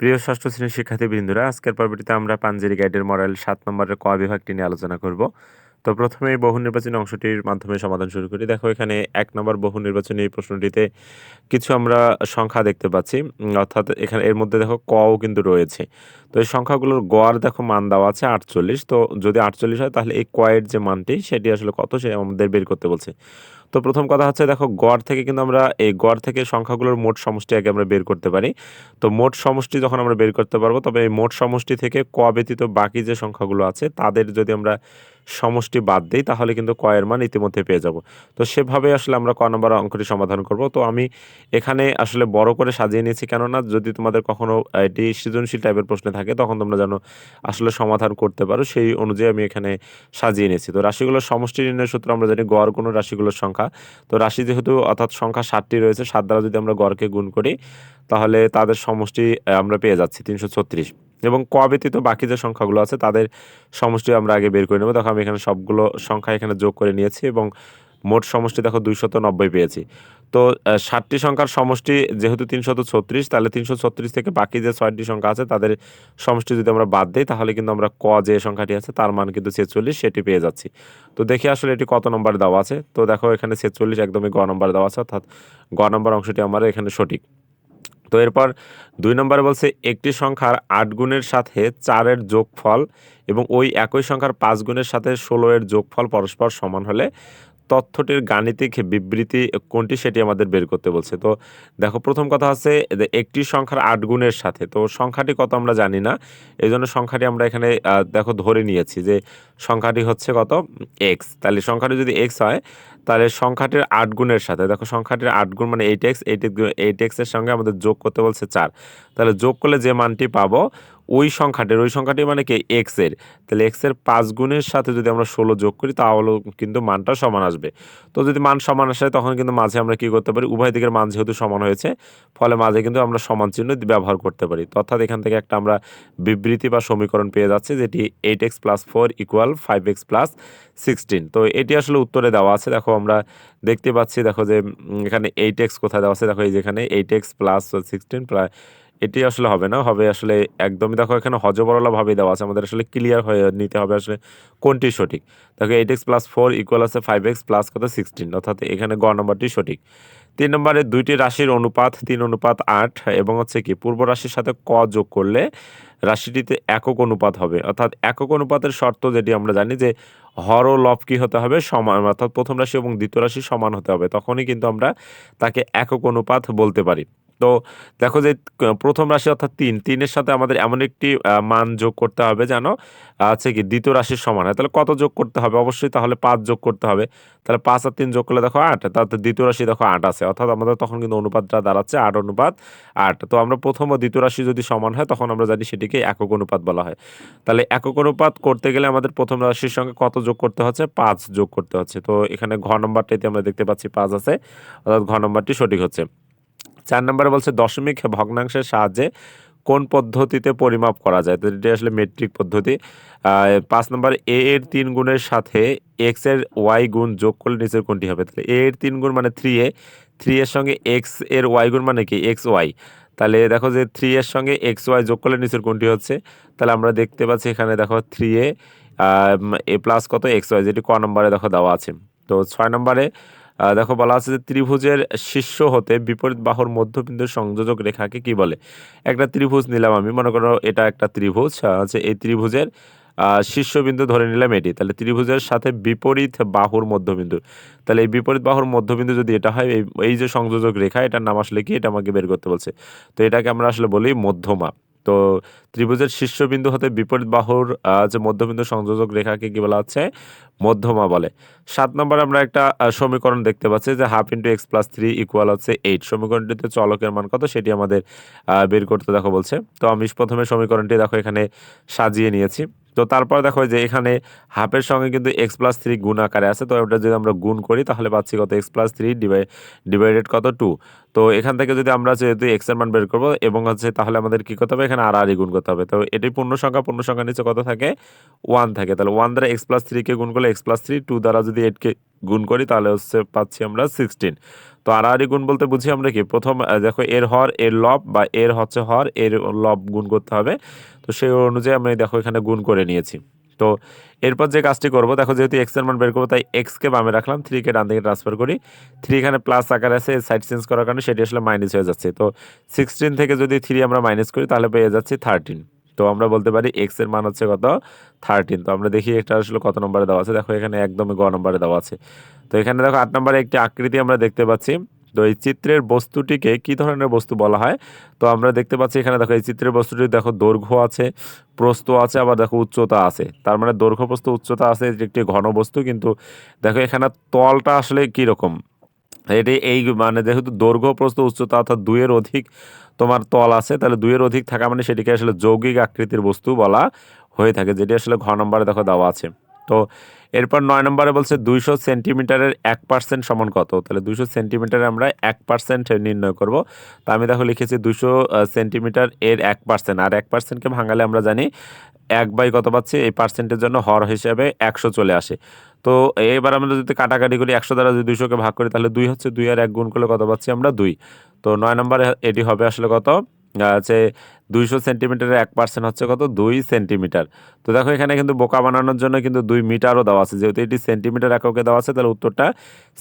প্রিয় ষষ্ঠ শ্রেণির শিক্ষার্থী বৃন্দরা আজকের পর্বটিতে আমরা পাঞ্জেরি গাইডের মডেল সাত নম্বরের ক বিভাগটি নিয়ে আলোচনা করব। তো প্রথমে বহু নির্বাচনী অংশটির মাধ্যমে সমাধান শুরু করি। দেখো, এখানে এক নম্বর বহু নির্বাচনী প্রশ্নটিতে কিছু আমরা সংখ্যা দেখতে পাচ্ছি। অর্থাৎ এখানে এর মধ্যে দেখো, কও কিন্তু রয়েছে। তো এই সংখ্যাগুলোর গড় দেখো, মান দেওয়া আছে আটচল্লিশ। তো যদি আটচল্লিশ হয়, তাহলে এই কয়ের যে মানটি, সেটি আসলে কত, সে আমাদের বের করতে বলছে। তো প্রথম কথা হচ্ছে, দেখো, গড় থেকে কিন্তু আমরা এই গড় থেকে সংখ্যাগুলোর মোট সমষ্টি আগে আমরা বের করতে পারি। তো মোট সমষ্টি যখন আমরা বের করতে পারব, তবে এই মোট সমষ্টি থেকে ক ব্যতীত বাকি যে সংখ্যাগুলো আছে, তাদের যদি আমরা সমষ্টি বাদ দিই তাহলে কিন্তু কয়ের মান ইতিমধ্যে পেয়ে যাব। তো সেভাবে আসলে আমরা ক নম্বর অঙ্কটি সমাধান করব। তো আমি এখানে আসলে বড় করে সাজিয়ে নিয়েছি কেননা যদি তোমাদের কখনো আহ, এটি সৃজনশীল টাইপের প্রশ্ন থাকে তখন তোমরা যেন আসলে সমাধান করতে পারো। সেই অনুযায়ী আমি এখানে সাজিয়ে নিয়েছি। তো রাশিগুলোর সমষ্টি নির্ণয়ের সূত্র আমরা জানি গড় কোনো রাশিগুলোর সংখ্যা। তো রাশি যেহেতু অর্থাৎ সংখ্যা ষাটটি রয়েছে সাত দ্বারা যদি আমরা গড়কে গুণ করি তাহলে তাদের সমষ্টি আমরা পেয়ে যাচ্ছি তিনশো ছত্রিশ। এবং ক ব্যতীত বাকি যে সংখ্যাগুলো আছে, তাদের সমষ্টি আমরা আগে বের করে নেব। দেখো, আমি এখানে সবগুলো সংখ্যা এখানে যোগ করে নিয়েছি এবং মোট সমষ্টি দেখো দুইশত নব্বই পেয়েছি। তো ষাটটি সংখ্যার সমষ্টি যেহেতু তিনশত ছত্রিশ, তাহলে তিনশো ছত্রিশ থেকে বাকি যে ছয়টি সংখ্যা আছে, তাদের সমষ্টি যদি আমরা বাদ দিই, তাহলে কিন্তু আমরা ক যে সংখ্যাটি আছে, তার মান কিন্তু ছেচল্লিশ, সেটি পেয়ে যাচ্ছি। তো দেখি আসলে এটি কত নম্বর দেওয়া আছে। তো দেখো, এখানে ছেচল্লিশ একদমই গ নম্বর দেওয়া আছে, অর্থাৎ গ নম্বর অংশটি আমার এখানে সঠিক। তো এরপর দুই নম্বরে বলছে, একটি সংখ্যার আট গুণের সাথে চারের যোগফল এবং ওই একই সংখ্যার পাঁচ গুণের সাথে ষোলো এর যোগফল পরস্পর সমান হলে তথ্যটির গাণিতিক বিবৃতি কোনটি সেটি আমাদের বের করতে বলছে। তো দেখো, প্রথম কথা হচ্ছে একটি সংখ্যার আট গুণের সাথে, তো সংখ্যাটি কত আমরা জানি না এই জন্য সংখ্যাটি আমরা এখানে দেখো ধরে নিয়েছি যে সংখ্যাটি হচ্ছে কত? এক্স তাহলে সংখ্যাটি যদি এক্স হয় তাহলে সংখ্যাটির আট গুণের সাথে, দেখো সংখ্যাটির আট গুণ মানে এইট এক্স এইট এইট এক্সের সঙ্গে আমাদের যোগ করতে বলছে চার। তাহলে যোগ করলে যে মানটি পাবো ওই সংখ্যাটির, ওই সংখ্যাটি মানে কি? এক্সের। তাহলে এক্সের পাঁচ গুণের সাথে যদি আমরা ষোলো যোগ করি তাহলে কিন্তু মানটা সমান আসবে। তো যদি মান সমান আসে, তখন কিন্তু মাঝে আমরা কি করতে পারি? উভয় দিকের মান যেহেতু সমান হয়েছে, ফলে মাঝে কিন্তু আমরা সমান চিহ্ন ব্যবহার করতে পারি। অর্থাৎ এখান থেকে একটা আমরা বিবৃতি বা সমীকরণ পেয়ে যাচ্ছে, যেটি eight x plus four equal five x plus sixteen তো এটি আসলে উত্তরে দেওয়া আছে। দেখো আমরা দেখতে পাচ্ছি, দেখো যে এখানে এইট এক্স কোথায় দেওয়া আছে? দেখো এই যেখানে এইট এক্স প্লাস সিক্সটিন প্রায় এটি আসলে হবে না, হবে আসলে একদমই দেখো এখানে হজবরলা ভাবে দেওয়া আছে, আমাদের আসলে ক্লিয়ার হয়ে নিতে হবে আসলে কোনটি সঠিক। দেখো eight x plus four equal আছে ফাইভ এক্স প্লাস কত? সিক্সটিন অর্থাৎ এখানে গ নম্বরটি সঠিক। তিন নম্বরে দুইটি রাশির অনুপাত, তিন অনুপাত আট, এবং হচ্ছে কি পূর্ব রাশির সাথে ক যোগ করলে রাশিটিতে একক অনুপাত হবে। অর্থাৎ একক অনুপাতের শর্ত যেটি আমরা জানি যে হর ও লব কি হতে হবে? সমান, অর্থাৎ প্রথম রাশি এবং দ্বিতীয় রাশি সমান হতে হবে। তখনই কিন্তু আমরা তাকে একক অনুপাত বলতে পারি। তো দেখো যে প্রথম রাশি অর্থাৎ তিন। তিনের সাথে আমাদের এমন একটি মান যোগ করতে হবে যেন, আছে কি, দ্বিতীয় রাশির সমান হয়। তাহলে কত যোগ করতে হবে? অবশ্যই তাহলে পাঁচ যোগ করতে হবে। তাহলে পাঁচ আর তিন যোগ করলে দেখো আট তাতে দ্বিতীয় রাশি দেখো আট আছে। অর্থাৎ আমাদের তখন কিন্তু অনুপাতটা দাঁড়াচ্ছে আট অনুপাত আট। তো আমরা প্রথম ও দ্বিতীয় রাশি যদি সমান হয়, তখন আমরা জানি সেটিকে একক অনুপাত বলা হয়। তাহলে একক অনুপাত করতে গেলে আমাদের প্রথম রাশির সঙ্গে কত যোগ করতে হচ্ছে? পাঁচ যোগ করতে হচ্ছে। তো এখানে ঘ নম্বরটাতে আমরা দেখতে পাচ্ছি পাঁচ আছে। অর্থাৎ ঘ নম্বরটি সঠিক হচ্ছে। চার নম্বরে বলছে দশমিক ভগ্নাংশের সাহায্যে কোন পদ্ধতিতে পরিমাপ করা যায়? তো এটি আসলে মেট্রিক পদ্ধতি। পাঁচ নম্বর, এ এর তিন গুণের সাথে এক্সের ওয়াই গুণ যোগ করলে নিচের কোনটি হবে? তাহলে এ এর তিন গুণ মানে থ্রি এ থ্রি এর সঙ্গে এক্সের ওয়াই গুণ মানে কি? এক্স ওয়াই তাহলে দেখো যে থ্রি এর সঙ্গে এক্স ওয়াই যোগ করলে নিচের কোনটি হচ্ছে? তাহলে আমরা দেখতে পাচ্ছি এখানে দেখো থ্রি এ প্লাস কত? এক্স ওয়াই যেটি ক নম্বরে দেখো দেওয়া আছে। তো ছয় নম্বরে দেখো বলা আছে যে ত্রিভুজের শীর্ষ হতে বিপরীত বাহুর মধ্যবিন্দুর সংযোজক রেখাকে কি বলে? একটা ত্রিভুজ নিলাম আমি, মনে করো এটা একটা ত্রিভুজ হচ্ছে এই ত্রিভুজের শীর্ষবিন্দু ধরে নিলাম এটি। তাহলে ত্রিভুজের সাথে বিপরীত বাহুর মধ্যবিন্দু। তাহলে এই বিপরীত বাহুর মধ্যবিন্দু যদি এটা হয়, এই এই যে সংযোজক রেখা, এটার নাম আসলে কি? এটা আমাকে বের করতে বলছে। তো এটাকে আমরা আসলে বলি মধ্যমা। তো ত্রিভুজের শীর্ষবিন্দু হতে বিপরীত বাহুর যে মধ্যবিন্দু সংযোজক রেখাকে কী বলা হচ্ছে? মধ্যমা বলে। সাত নম্বরে আমরা একটা সমীকরণ দেখতে পাচ্ছি যে half into x plus three equal হচ্ছে এইট। সমীকরণটিতে চলকের মান কত সেটি আমাদের বের করতে দেখো বলছে। তো আমি প্রথমে সমীকরণটি দেখো এখানে সাজিয়ে নিয়েছি। তো তারপর দেখো যে এখানে হাফের সঙ্গে কিন্তু এক্স প্লাস থ্রি গুণ আকারে আছে, তো ওটা যদি আমরা গুণ করি তাহলে পাচ্ছি কত? এক্স প্লাস থ্রি ডিভাই ডিভাইডেড কত? টু তো এখান থেকে যদি আমরা যেহেতু এক্সের মান বের করব এবং হচ্ছে তাহলে আমাদের কী করতে হবে? এখানে আর আরই গুণ করতে হবে। তো এটি পূর্ণ সংখ্যা পূর্ণ সংখ্যা নিচে কত থাকে? ওয়ান থাকে। তাহলে ওয়ান দ্বারা এক্স প্লাস থ্রিকে গুণ করলে এক্স প্লাস থ্রি টু দ্বারা যদি এইটকে গুণ করি তাহলে হচ্ছে পাচ্ছি আমরা সিক্সটিন তো আড়াআড়ি গুণ বলতে বুঝি আমরা কি? প্রথম দেখো, এর হর, এর লব বা এর হচ্ছে হর, এর লব গুণ করতে হবে। তো সেই অনুযায়ী আমি দেখো এখানে গুণ করে নিয়েছি। তো এরপর যে কাজটি করব, দেখো যেহেতু এক্সের মান বের করব, তাই এক্সকে বামে রাখলাম থ্রিকে ডান দিকে ট্রান্সফার করি। থ্রি এখানে প্লাস আকার আছে সাইড চেঞ্জ করার কারণে সেটি আসলে মাইনাস হয়ে যাচ্ছে। তো সিক্সটিন থেকে যদি থ্রি আমরা মাইনাস করি, তাহলে পেয়ে যাচ্ছি থার্টিন তো আমরা বলতে পারি এক্সের মান হচ্ছে কত? থার্টিন তো আমরা দেখি এটা আসলে কত নম্বরে দেওয়া আছে। দেখো এখানে একদমই গ নম্বরে দেওয়া আছে। তো এখানে দেখো আট নম্বরে একটি আকৃতি আমরা দেখতে পাচ্ছি। তো এই চিত্রের বস্তুটিকে কি ধরনের বস্তু বলা হয়? তো আমরা দেখতে পাচ্ছি এখানে দেখো এই চিত্রের বস্তুটি দেখো দৈর্ঘ্য আছে, প্রস্থ আছে, আবার দেখো উচ্চতা আছে। তার মানে দৈর্ঘ্য, প্রস্থ, উচ্চতা আছে এটি একটি ঘন বস্তু, কিন্তু দেখো এখানে তলটা আসলে কি রকম? এটি এই মানে যেহেতু দৈর্ঘ্য, প্রস্থ, উচ্চতা অর্থাৎ দুইয়ের অধিক তোমার তল আছে, তাহলে দুইয়ের অধিক থাকা মানে সেটিকে আসলে যৌগিক আকৃতির বস্তু বলা হয়ে থাকে, যেটি আসলে ঘ নম্বরে দেখো দেওয়া আছে। তো এরপর নয় নম্বরে বলছে দুইশো সেন্টিমিটারের এক পার্সেন্ট সমান কত? তাহলে দুইশো সেন্টিমিটারে আমরা এক পার্সেন্ট নির্ণয় করব। তো আমি দেখো লিখেছি দুশো সেন্টিমিটার এর এক পার্সেন্ট। আর এক পার্সেন্টকে ভাঙালে আমরা জানি এক বাই কত পাচ্ছি? এই পার্সেন্টের জন্য হর হিসাবে একশো চলে আসে। তো এবার আমরা যদি কাটাকাটি করি, একশো দ্বারা যদি দুইশোকে ভাগ করি, তাহলে দুই হচ্ছে দুই আর এক গুণ করলে কত পাচ্ছি আমরা? দুই। তো নয় নম্বরে এটি হবে আসলে কত? আছে দুইশো সেন্টিমিটারের এক পার্সেন্ট হচ্ছে কত? দুই সেন্টিমিটার। তো দেখো, এখানে কিন্তু বোকা বানানোর জন্য কিন্তু দুই মিটারও দেওয়া আছে। যেহেতু এটি সেন্টিমিটার এককে দেওয়া আছে, তাহলে উত্তরটা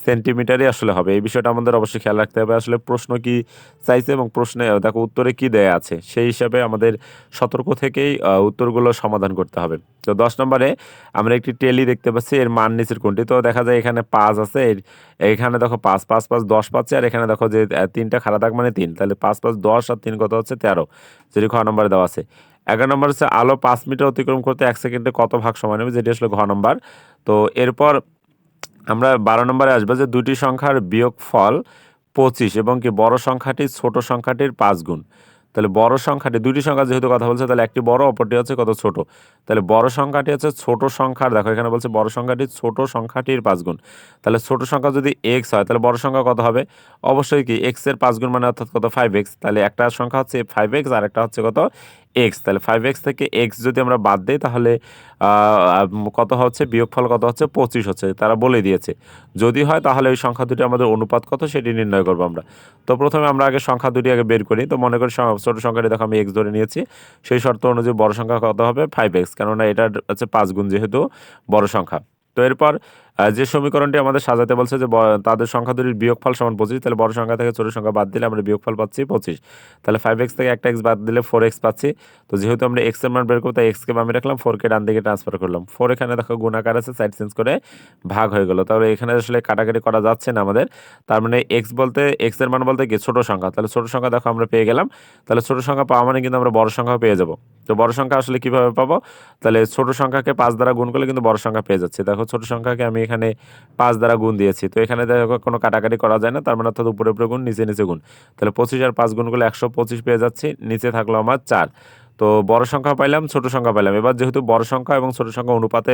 সেন্টিমিটারই আসলে হবে। এই বিষয়টা আমাদের অবশ্যই খেয়াল রাখতে হবে। আসলে প্রশ্ন কি চাইছে এবং প্রশ্নে, দেখো, উত্তরে কি দেয়া আছে? সেই হিসাবে আমাদের সতর্ক থেকেই উত্তরগুলো সমাধান করতে হবে। তো দশ নম্বরে আমরা একটি টেলি দেখতে পাচ্ছি, এর মান নিচের কোনটি? তো দেখা যায় এখানে পাঁচ আছে এখানে দেখো পাঁচ পাঁচ পাঁচ, দশ পাচ্ছে, আর এখানে দেখো যে তিনটা খারাপ দাগ মানে তিন। তাহলে পাঁচ পাঁচ, দশ আর তিন কত হচ্ছে? তেরো। যেটি ঘ নম্বরে দেওয়া আছে। এগারো নম্বর হচ্ছে আলো পাঁচ মিটার অতিক্রম করতে এক সেকেন্ডে কত ভাগ সময় নেবে? যেটি আসলে ঘ নম্বর। তো এরপর আমরা বারো নম্বরে আসব যে দুটি সংখ্যার বিয়োগ ফল পঁচিশ এবং কি বড় সংখ্যাটি ছোট সংখ্যাটির পাঁচ গুণ। তাহলে বড় সংখ্যাটি দুটি সংখ্যা যেহেতু কথা বলছে, তাহলে একটি বড়, অপরটি হচ্ছে কত? ছোট। তাহলে বড় সংখ্যাটি হচ্ছে ছোট সংখ্যার, দেখো এখানে বলছে বড় সংখ্যাটি ছোট সংখ্যাটির পাঁচ গুণ। তাহলে ছোট সংখ্যা যদি এক্স হয়, তাহলে বড় সংখ্যা কত হবে? অবশ্যই কি এক্সের পাঁচ গুণ মানে অর্থাৎ কত? ফাইভ এক্স তাহলে একটা সংখ্যা হচ্ছে ফাইভ এক্স আর একটা হচ্ছে কত? এক্স তাহলে ফাইভ এক্স থেকে এক্স যদি আমরা বাদ দিই, তাহলে কত হচ্ছে? বিয়োগফল কত হচ্ছে? পঁচিশ হচ্ছে, তারা বলে দিয়েছে। যদি হয়, তাহলে ওই সংখ্যা দুটি আমাদের অনুপাত কত? সেটি নির্ণয় করব আমরা। তো প্রথমে আমরা আগে সংখ্যা দুটি আগে বের করি। তো মনে করি ছোট সংখ্যাটি দেখো আমি এক্স ধরে নিয়েছি। সেই শর্ত অনুযায়ী বড় সংখ্যা কত হবে? ফাইভ এক্স কেননা এটা হচ্ছে পাঁচ গুণ যেহেতু বড় সংখ্যা। তো এরপর যে সমীকরণটি আমাদের সাজাতে বলছে যে তাদের সংখ্যা দুটির বিয়োগফল সমান পঁচিশ, তাহলে বড় সংখ্যা থেকে ছোট সংখ্যা বাদ দিলে আমরা বিয়োগফল পাচ্ছি পঁচিশ। তাহলে ফাইভ এক্স থেকে একটা এক্স বাদ দিলে ফোর এক্স পাচ্ছি। তো যেহেতু আমরা এক্সের মান বের করব, তাই এক্সকে বামে রাখলাম ফোরকে ডান দিকে ট্রান্সফার করলাম। ফোর এখানে দেখো গুণাকার আছে সাইড চেঞ্জ করে ভাগ হয়ে গেলো। তাহলে এখানে আসলে কাটাকাটি করা যাচ্ছে না আমাদের। তার মানে এক্স বলতে এক্সের মান বলতে কি? ছোট সংখ্যা। তাহলে ছোট সংখ্যা দেখো আমরা পেয়ে গেলাম। তাহলে ছোট সংখ্যা পাওয়া মানে কিন্তু আমরা বড় সংখ্যা পেয়ে যাব। তো বড় সংখ্যা আসলে কীভাবে পাবো? তাহলে ছোট সংখ্যাকে পাঁচ দ্বারা গুণ করলে কিন্তু বড় সংখ্যা পেয়ে যাচ্ছে। দেখো ছোট সংখ্যাকে আমি এখানে পাঁচ দ্বারা গুণ দিয়েছি। তো এখানে দেখো কোনো কাটাকাটি করা যায় না, তার মানে অর্থাৎ উপরে উপরে গুণ, নিচে নিচে গুণ। তাহলে পঁচিশ আর পাঁচ গুণ করলে একশো পঁচিশ পেয়ে যাচ্ছি, নিচে থাকল আমার চার। তো বড় সংখ্যা পাইলাম, ছোট সংখ্যা পাইলাম। এবার যেহেতু বড় সংখ্যা এবং ছোট সংখ্যা অনুপাতে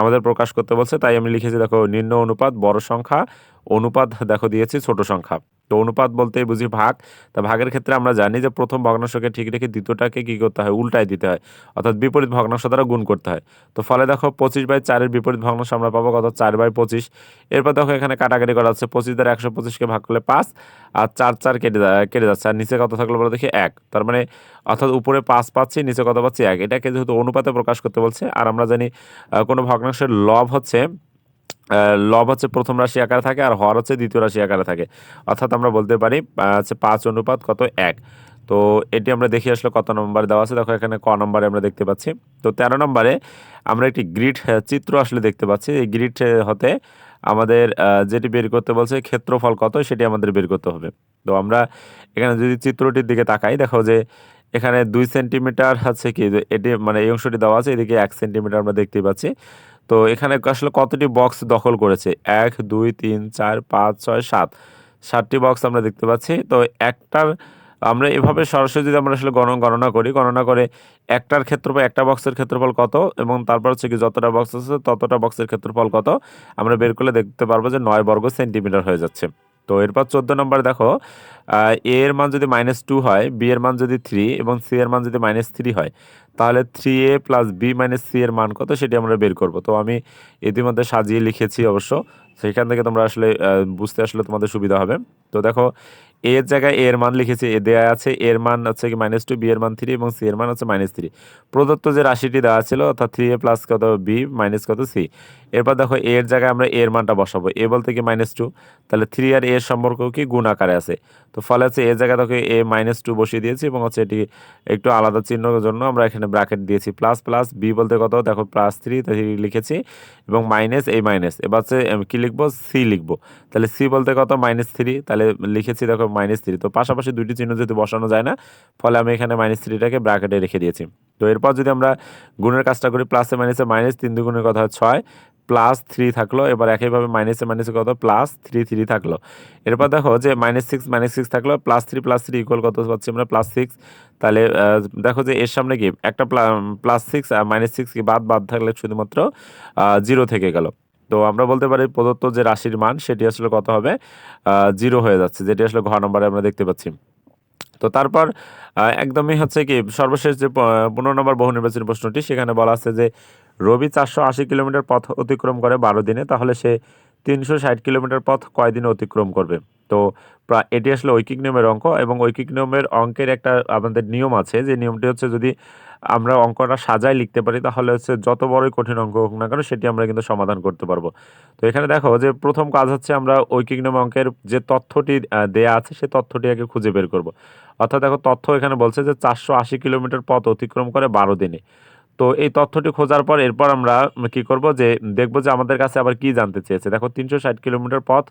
আমাদের প্রকাশ করতে বলছে, তাই আমি লিখেছি দেখো নিম্ন অনুপাত, বড় সংখ্যা, অনুপাত দেখো দিয়েছি, ছোট সংখ্যা। তো অনুপাত বলতে বুঝি ভাগ। তা ভাগের ক্ষেত্রে আমরা জানি যে প্রথম ভগ্নাংশকে ঠিক রেখে দ্বিতীয়টাকে কী করতে হয়? উল্টায় দিতে হয়। অর্থাৎ বিপরীত ভগ্নাংশ দ্বারা গুণ করতে হয়। তো ফলে দেখো পঁচিশ বাই চারের বিপরীত ভগ্নাংশ আমরা পাবো কত? চার বাই পঁচিশ। এরপর দেখো এখানে কাটাকাটি করা হচ্ছে। পঁচিশ দ্বারা একশো পঁচিশকে ভাগ করলে পাঁচ আর চার চার কেটে কেটে যাচ্ছে। আর নিচে কত থাকল বলে দেখি? এক। তার মানে অর্থাৎ উপরে পাঁচ পাচ্ছি, নিচে কত পাচ্ছি? এক। এটাকে যেহেতু অনুপাতে প্রকাশ করতে বলছে, আর আমরা জানি কোনো ভগ্নাংশের লব হচ্ছে লব হচ্ছে প্রথম রাশি আকারে থাকে আর হর হচ্ছে দ্বিতীয় রাশি আকারে থাকে। অর্থাৎ আমরা বলতে পারি হচ্ছে পাঁচ অনুপাত কত? এক। তো এটি আমরা দেখি আসলে কত নম্বরে দেওয়া আছে। দেখো এখানে ক নম্বরে আমরা দেখতে পাচ্ছি। তো তেরো নম্বরে আমরা একটি গ্রিড চিত্র আসলে দেখতে পাচ্ছি। এই গ্রিড হতে আমাদের যেটি বের করতে বলছে ক্ষেত্রফল কত, সেটি আমাদের বের করতে হবে। তো আমরা এখানে যদি চিত্রটির দিকে তাকাই, দেখো যে এখানে দুই সেন্টিমিটার হচ্ছে কি এটি মানে এই অংশটি দেওয়া আছে, এদিকে এক সেন্টিমিটার আমরা দেখতে পাচ্ছি। তো এখানে আসলে কতটি বক্স দখল করেছে? এক, দুই, তিন, চার, পাঁচ, ছয়, সাত। সাতটি বক্স আমরা দেখতে পাচ্ছি। তো একটার, আমরা এভাবে সরাসরি যদি আমরা আসলে গণ, গণনা করি, গণনা করে একটার ক্ষেত্রফল, একটা বক্সের ক্ষেত্রফল কত? এবং তারপর হচ্ছে কি যতটা বক্স আছে ততটা বক্সের ক্ষেত্রফল কত? আমরা বের করলে দেখতে পারব যে নয় বর্গ সেন্টিমিটার হয়ে যাচ্ছে। তো এরপর চোদ্দ নম্বর দেখো এ এর মান যদি মাইনাস টু হয় বি এর মান যদি থ্রি এবং সি এর মান যদি মাইনাস থ্রি হয়, তাহলে three a plus b minus c এর মান কত সেটি আমরা বের করব। তো আমি ইতিমধ্যে সাজিয়ে লিখেছি অবশ্য, সেখান থেকে তোমরা আসলে বুঝতে আসলে তোমাদের সুবিধা হবে। তো দেখো এর জায়গায় এর মান লিখেছি, এ দেওয়া আছে, এর মান হচ্ছে কি মাইনাস টু বি এর মান থ্রি এবং সি এর মান হচ্ছে মাইনাস থ্রি প্রদত্ত যে রাশিটি দেওয়া ছিল, অর্থাৎ থ্রি এ প্লাস কত বি মাইনাস কত সি এরপর দেখো, এর জায়গায় আমরা এর মানটা বসাবো। এ বলতে কি মাইনাস টু তাহলে থ্রি আর এর সম্পর্ক কি? গুণ আকারে আছে। তো ফলে হচ্ছে এর জায়গায় দেখো, এ মাইনাস টু বসিয়ে দিয়েছি এবং হচ্ছে এটি একটু আলাদা চিহ্নের জন্য আমরা এখানে ব্র্যাকেট দিয়েছি। প্লাস প্লাস বি বলতে কত? দেখো প্লাস থ্রি লিখেছি এবং মাইনাস এই মাইনাস এবার হচ্ছে কী লিখব? সি লিখব। তাহলে সি বলতে কত? মাইনাস থ্রি তাহলে লিখেছি দেখো মাইনাস থ্রি তো পাশাপাশি দুইটি চিহ্ন যেহেতু বসানো যায় না, ফলে আমি এখানে মাইনাস থ্রিটাকে ব্র্যাকেটে রেখে দিয়েছি। তো এরপর যদি আমরা গুণের কাজটা করি প্লাসে মাইনাসে মাইনাস তিন দুগুণের কথা ছয় প্লাস থ্রি থাকল, এবার একইভাবে মাইনাসে মাইনাসে কত প্লাস থ্রি থ্রি থাকল। এরপর দেখো যে মাইনাস সিক্স মাইনাস সিক্স থাকল plus three plus three equal কত পাচ্ছি আমরা? প্লাস সিক্স তাহলে দেখো যে এর সামনে কি? একটা প্লাস সিক্স আর মাইনাস সিক্স কি বাদ বাদ থাকলে শুধুমাত্র জিরো থেকে গেল। তো আমরা বলতে পারি প্রদত্ত যে রাশির মান, সেটি আসলে কত হবে? জিরো হয়ে যাচ্ছে, যেটি আসলে ঘ নম্বরে আমরা দেখতে পাচ্ছি। তো তারপর একদমই হচ্ছে কি, সর্বশেষ যে পনেরো নম্বর বহু নির্বাচনী প্রশ্নটি, সেখানে বলা আছে যে রবি চারশো আশি কিলোমিটার পথ অতিক্রম করে বারো দিনে, তাহলে সে তিনশো ষাট কিলোমিটার পথ কয়দিনে অতিক্রম করবে? তো প্রায় এটি আসলে ঐকিক নিয়মের অঙ্ক এবং ঐকিক নিয়মের অঙ্কের একটা আমাদের নিয়ম আছে, যে নিয়মটি হচ্ছে যদি আমরা অঙ্কটা সাজায় লিখতে পারি, তাহলে হচ্ছে যত বড়ই কঠিন অঙ্ক হোক না কেন সেটি আমরা কিন্তু সমাধান করতে পারব। তো এখানে দেখো যে প্রথম কাজ হচ্ছে আমরা ঐকিক নিয়ম অঙ্কের যে তথ্যটি দেয়া আছে সে তথ্যটি আগে খুঁজে বের করব। অর্থাৎ দেখো তথ্য এখানে বলছে যে চারশো আশি কিলোমিটার পথ অতিক্রম করে বারো দিনে। তো এই তথ্যটি খোঁজার পর এরপর আমরা কি করব যে দেখব যে আমাদের কাছে আবার কি জানতে চেয়েছে। দেখো তিনশো ষাট কিলোমিটার পথ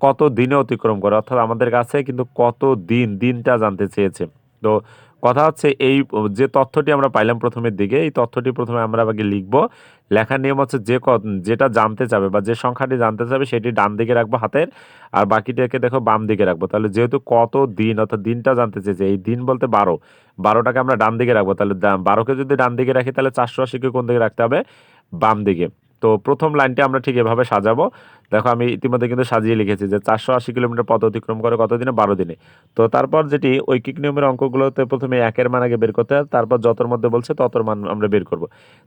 কত দিনে অতিক্রম করে, অর্থাৎ আমাদের কাছে কিন্তু কত দিন, দিনটা জানতে চেয়েছে। তো কথা হচ্ছে এই, যে তথ্যটি আমরা পাইলাম প্রথমের দিকে, এই তথ্যটি প্রথমে আমরা আগে লিখব। লেখার নিয়ম হচ্ছে যে যেটা জানতে চাবে বা যে সংখ্যাটি জানতে চাবে সেটি ডান দিকে রাখব হাতের, আর বাকিটাকে দেখো বাম দিকে রাখব। তাহলে যেহেতু কত দিন, অর্থাৎ দিনটা জানতে চেয়েছে, এই দিন বলতে বারো। বারোটাকে আমরা ডান দিকে রাখব, তাহলে বারোকে যদি ডান দিকে রাখি, তাহলে চারশো আশিকে কোন দিকে রাখতে হবে? বাম দিকে। তো প্রথম লাইনটি আমরা ঠিক এভাবে সাজাবো। দেখো, আমি ইতিমধ্যে কিন্তু সাজিয়ে লিখেছি যে চারশো আশি কিলোমিটার পথ অতিক্রম করে কত দিনে? বারো দিনে। তো তারপর যেটি ঐকিক নিয়মের অঙ্কগুলোতে প্রথমে একের মান আগে বের করতে হয়, তারপর যতর মধ্যে বলছে ততর মান আমরা বের করব।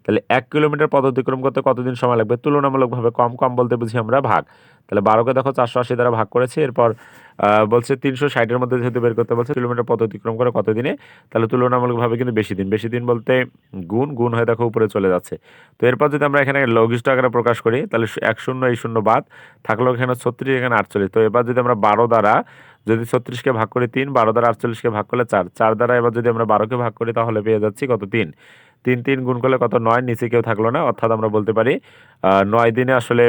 তাহলে এক কিলোমিটার পথ অতিক্রম করতে কতদিন সময় লাগবে? তুলনামূলকভাবে কম কম বলতে বুঝি আমরা ভাগ। তাহলে বারোকে দেখো চারশো আশি দ্বারা ভাগ করেছে, এরপর বলছে তিনশো ষাটের মধ্যে যেহেতু বের করতে বলছে কিলোমিটার পথ অতিক্রম করে কত দিনে তাহলে তুলনামূলকভাবে কিন্তু বেশি দিন বেশি দিন বলতে গুণ গুণ হয়ে দেখো উপরে চলে যাচ্ছে। তো এরপর যদি আমরা এখানে লঘিষ্ঠ আকারে প্রকাশ করি, তাহলে এক শূন্য, এই শূন্য বাদ, থাকল এখানে ছত্রিশ, এখানে আটচল্লিশ। তো এবার যদি আমরা বারো দ্বারা যদি ছত্রিশকে ভাগ করি তিন, বারো দ্বারা আটচল্লিশকে ভাগ করলে চার চার দ্বারা এবার যদি আমরা বারোকে ভাগ করি, তাহলে পেয়ে যাচ্ছি কত? তিন। তিন তিন গুণ করলে কত? নয়, নিচে কেউ থাকল না, অর্থাৎ আমরা বলতে পারি নয় দিনে আসলে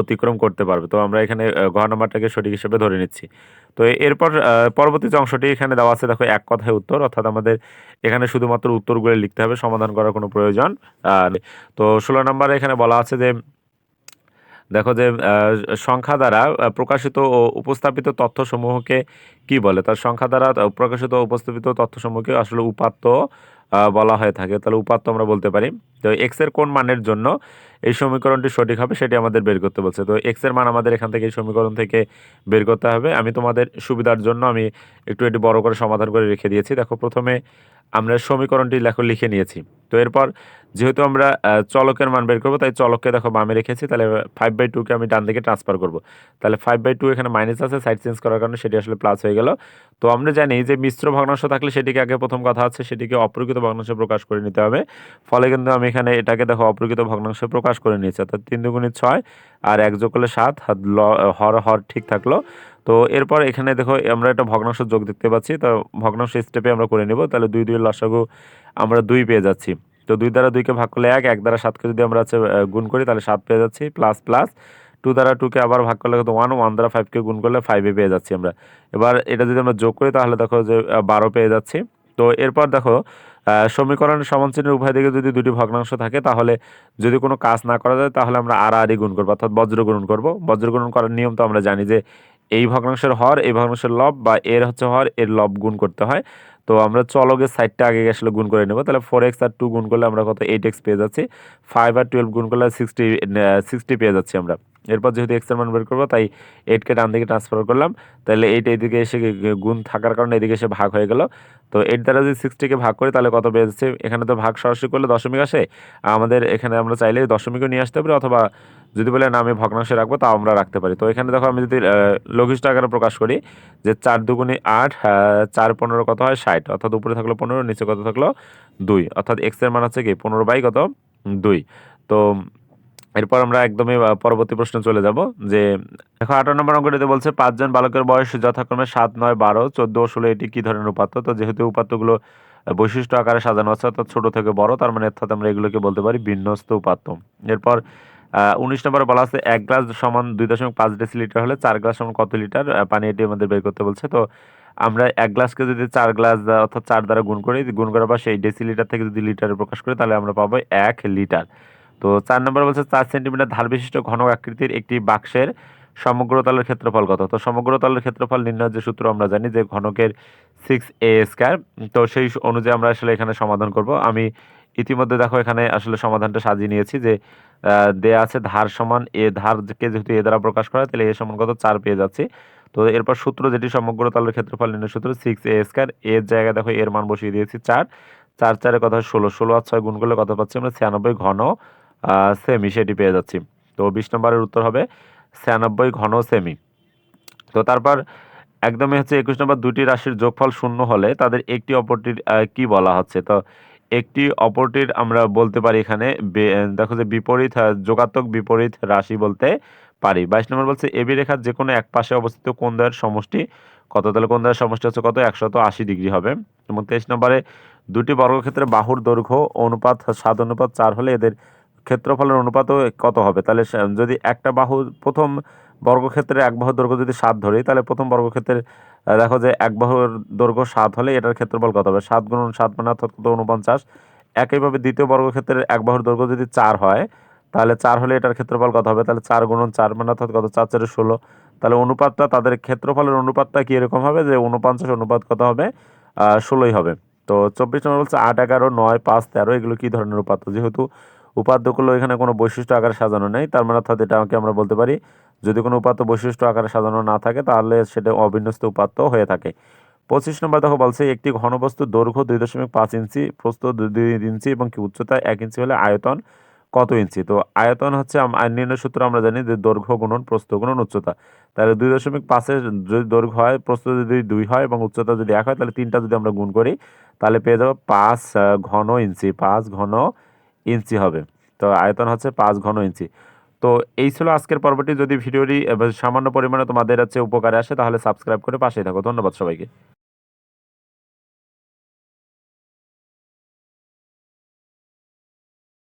অতিক্রম করতে পারবে। তো আমরা এখানে ঘর নাম্বারটাকে সঠিক হিসেবে ধরে নিচ্ছি। তো এরপর পরবর্তী যে অংশটি এখানে দেওয়া আছে, দেখো, এক কথায় উত্তর, অর্থাৎ আমাদের এখানে শুধুমাত্র উত্তরগুলো লিখতে হবে, সমাধান করার কোনো প্রয়োজন আর তো ষোলো নম্বরে এখানে বলা আছে যে, দেখো যে সংখ্যা দ্বারা প্রকাশিত ও উপস্থাপিত তথ্যসমূহকে কি বলে? তার সংখ্যা দ্বারা প্রকাশিত উপস্থাপিত তথ্যসমূহকে আসলে উপাত্ত বলা হয়ে থাকে। তাহলে উপাত্ত আমরা বলতে পারি। তো এক্সের কোন মানের জন্য এই সমীকরণটি সঠিক হবে, সেটি আমাদের বের করতে বলছে। তো এক্সের মান আমাদের এখান থেকে এই সমীকরণ থেকে বের করতে হবে। আমি তোমাদের সুবিধার জন্য আমি একটু এটি বড় করে সমাধান করে রেখে দিয়েছি। দেখো, প্রথমে আমরা সমীকরণটি লেখো, লিখে নিয়েছি। তো এরপর যেহেতু আমরা চলকের মান বের করব, তাই চলককে দেখো বামে রেখেছি, তাহলে ফাইভ বাই টুকে আমি ডান দিকে ট্রান্সফার করব। তাহলে ফাইভ বাই টু এখানে মাইনাস আছে সাইড চেঞ্জ করার কারণে সেটি আসলে প্লাস হয়ে গেল। তো আমরা জানি যে মিশ্র ভগ্নাংশ থাকলে সেটিকে আগে প্রথম কথা আছে সেটিকে অপ্রকৃত ভগ্নাংশে প্রকাশ করে নিতে হবে। ফলে কিন্তু আমি এখানে এটাকে দেখো অপ্রকৃত ভগ্নাংশে প্রকাশ করে নিয়েছি, অর্থাৎ তিন দুগুণি ছয় আর এক যোগ করলে সাত হর হর ঠিক থাকল। তো এরপর এখানে দেখো, আমরা একটা ভগ্নাংশ যোগ দেখতে পাচ্ছি। তো ভগ্নাংশ স্টেপে আমরা করে নেব। তাহলে দুই দুই লসাগু আমরা দুই পেয়ে যাচ্ছি। তো দুই দ্বারা দুইকে ভাগ করলে এক এক দ্বারা সাতকে যদি আমরা হচ্ছে গুণ করি, তাহলে সাত পেয়ে যাচ্ছি প্লাস প্লাস টু দ্বারা টুকে আবার ভাগ করলে কিন্তু ওয়ান ওয়ান দ্বারা ফাইভকে গুণ করলে ফাইভে পেয়ে যাচ্ছি আমরা। এবার এটা যদি আমরা যোগ করি, তাহলে দেখো যে বারো পেয়ে যাচ্ছি। তো এরপর দেখো সমীকরণের সমানচিহ্নের উভয় দিকে যদি দুটি ভগ্নাংশ থাকে, তাহলে যদি কোনো কাজ না করা যায়, তাহলে আমরা আর আরই গুণ করব, অর্থাৎ বজ্র গুণন করব। বজ্র গুণন করার নিয়ম তো আমরা জানি যে এই ভগ্নাংশের হর, এই ভগ্নাংশের লব বা এর হচ্ছে হর, এর লব গুণ করতে হয়। তো আমরা চলকের সাইডটা আগে আসলে গুণ করে নেব। তাহলে ফোর এক্স আর টু গুণ করলে আমরা কত? এইট এক্স পেয়ে যাচ্ছি। ফাইভ আর টুয়েলভ গুণ করলে সিক্সটি সিক্সটি পেয়ে যাচ্ছি আমরা। এরপর যেহেতু এক্সের মান বের করব, তাই এইটকে ডান দিকে ট্রান্সফার করলাম। তাহলে এইট এইদিকে এসে গুণ থাকার কারণে এদিকে এসে ভাগ হয়ে গেল। তো এইট দ্বারা যদি সিক্সটিকে ভাগ করি, তাহলে কত বেড়েছে এখানে তো ভাগ সরাসরি করলে দশমিক আসে। আমাদের এখানে আমরা চাইলে দশমিকও নিয়ে আসতে পারি অথবা যদি বলে না আমি ভগ্নাংশে রাখব, তাও আমরা রাখতে পারি। তো এখানে দেখো আমি যদি লঘিষ্ঠ আকারে প্রকাশ করি, যে চার দুগুণে আট চার পনেরো কত হয়? ষাট। অর্থাৎ উপরে থাকল পনেরো, নিচে কত থাকল? দুই। অর্থাৎ এক্সের মান হচ্ছে কি? পনেরো বাই কত? দুই। তো এরপর আমরা একদমই পরবর্তী প্রশ্নে চলে যাব, যে দেখো আঠারো নম্বর অঙ্কটিতে বলছে, পাঁচজন বালকের বয়স যথাক্রমে সাত, নয়, বারো, চোদ্দ ষোলো, এটি কী ধরনের উপাত্ত? তো যেহেতু উপাত্তগুলো বৈশিষ্ট্য আকারে সাজানো আছে, অর্থাৎ ছোট থেকে বড়, তার মানে অর্থাৎ আমরা এগুলোকে বলতে পারি বিন্যস্ত উপাত্ত। এরপর উনিশ নম্বরে বলা আছে, এক গ্লাস সমান দুই দশমিক পাঁচ ডেসি লিটার হলে চার গ্লাস সমান কত লিটার পানি এটি আমাদের বের করতে বলছে। তো আমরা এক গ্লাসকে যদি চার গ্লাস অর্থাৎ চার দ্বারা গুণ করি, গুণ করার পর সেই ডেসি লিটার থেকে যদি লিটারে প্রকাশ করি, তাহলে আমরা পাবো এক লিটার তো চার নম্বর বলছে, চার সেন্টিমিটার ধার বিশিষ্ট ঘন আকৃতির একটি বাক্সের সমগ্র তলের ক্ষেত্রফল কত? তো সমগ্র তলের ক্ষেত্রফল নির্ণয়ের যে সূত্র আমরা জানি যে ঘনকের সিক্স এ স্কোয়ার তো সেই অনুযায়ী আমরা আসলে এখানে সমাধান করব। আমি ইতিমধ্যে দেখো এখানে আসলে সমাধানটা সাজিয়ে নিয়েছি যে দেয়া আছে ধার সমান এ, ধারকে যেহেতু এ দ্বারা প্রকাশ করা তাহলে এ সমান কত? চার পেয়ে যাচ্ছি। তো এরপর সূত্র যেটি সমগ্র তলের ক্ষেত্রফল নির্ণয় সূত্র সিক্স এ স্কোয়ার এর জায়গায় দেখো এর মান বসিয়ে দিয়েছি চার। চার চারের কথা ষোলো। ষোলো আর ছয় গুণ করলে কত পাচ্ছি আমরা? ছিয়ানব্বই ঘন সেমি সেটি পেয়ে যাচ্ছি। তো বিশ নম্বরের উত্তর হবে ছিয়ানব্বই ঘন সেমি তো তারপর একদমই হচ্ছে একুশ নম্বর, দুটি রাশির যোগফল শূন্য হলে তাদের একটি অপরটির কি বলা হচ্ছে? তো একটি অপরটির আমরা বলতে পারি এখানে দেখো যে বিপরীত যোগাত্মক বিপরীত রাশি বলতে পারি। বাইশ নম্বর বলছে এবি রেখার যে কোনো এক পাশে অবস্থিত কোন দ্বয়ের সমষ্টি? কত? তাহলে কোন দ্বয়ের সমষ্টি হচ্ছে কত? একশত আশি ডিগ্রি হবে। এবং তেইশ নম্বরে, দুটি বর্গক্ষেত্রে বাহুর দৈর্ঘ্য অনুপাত সাত, অনুপাত চার হলে এদের ক্ষেত্রফলের অনুপাতও কত হবে? তাহলে যদি একটা বাহু প্রথম বর্গক্ষেত্রে এক বাহুর দৈর্ঘ্য যদি সাত ধরি, তাহলে প্রথম বর্গক্ষেত্রের দেখো যে এক বাহুর দৈর্ঘ্য সাত হলে এটার ক্ষেত্রফল কত হবে? সাত গুণ সাত মানে অর্থাৎ কত? উনপঞ্চাশ একইভাবে দ্বিতীয় বর্গক্ষেত্রের এক বাহুর দৈর্ঘ্য যদি চার হয়, তাহলে চার হলে এটার ক্ষেত্রফল কত হবে? তাহলে চার গুণন চার মানে অর্থাৎ কত? চার চারে ষোলো। তাহলে অনুপাতটা তাদের ক্ষেত্রফলের অনুপাতটা কী এরকম হবে যে উনপঞ্চাশ অনুপাত কত হবে? ষোলোই হবে। তো চব্বিশ নম্বর বলছে আট, এগারো, নয়, পাঁচ, তেরো, এগুলো কী ধরনের উপাত্ত যেহেতু উপাদ্যগুলো এখানে কোনো বৈশিষ্ট্য আকারে সাজানো নেই। তার মানে অর্থাৎ এটা এটাকে আমরা বলতে পারি, যদি কোনো উপাত্ত বৈশিষ্ট্য আকারে সাজানো না থাকে, তাহলে সেটা অবিন্যস্ত উপাত্ত হয়ে থাকে। পঁচিশ নম্বর দেখো বলছে, একটি ঘনবস্তুর দৈর্ঘ্য দুই দশমিক পাঁচ ইঞ্চি, প্রস্থ দুই ইঞ্চি এবং কি উচ্চতা এক ইঞ্চি হলে আয়তন কত ইঞ্চি? তো আয়তন হচ্ছে নির্ণয় সূত্র আমরা জানি যে দৈর্ঘ্য গুণন, প্রস্থ গুণন, উচ্চতা। তাহলে দুই দশমিক পাঁচের যদি দৈর্ঘ্য হয়, প্রস্থ যদি দুই হয় এবং উচ্চতা যদি এক হয়, তাহলে তিনটা যদি আমরা গুণ করি, তাহলে পেয়ে যাব পাঁচ ঘন ইঞ্চি, পাঁচ ঘন ইঞ্চি হবে। তো আয়তন হচ্ছে পাঁচ ঘন ইঞ্চি। তো এই ছিল আজকের পর্বটি। যদি ভিডিওটি সামান্য পরিমাণে তোমাদের হচ্ছে উপকারে আসে, তাহলে সাবস্ক্রাইব করে পাশেই থাকো। ধন্যবাদ সবাইকে।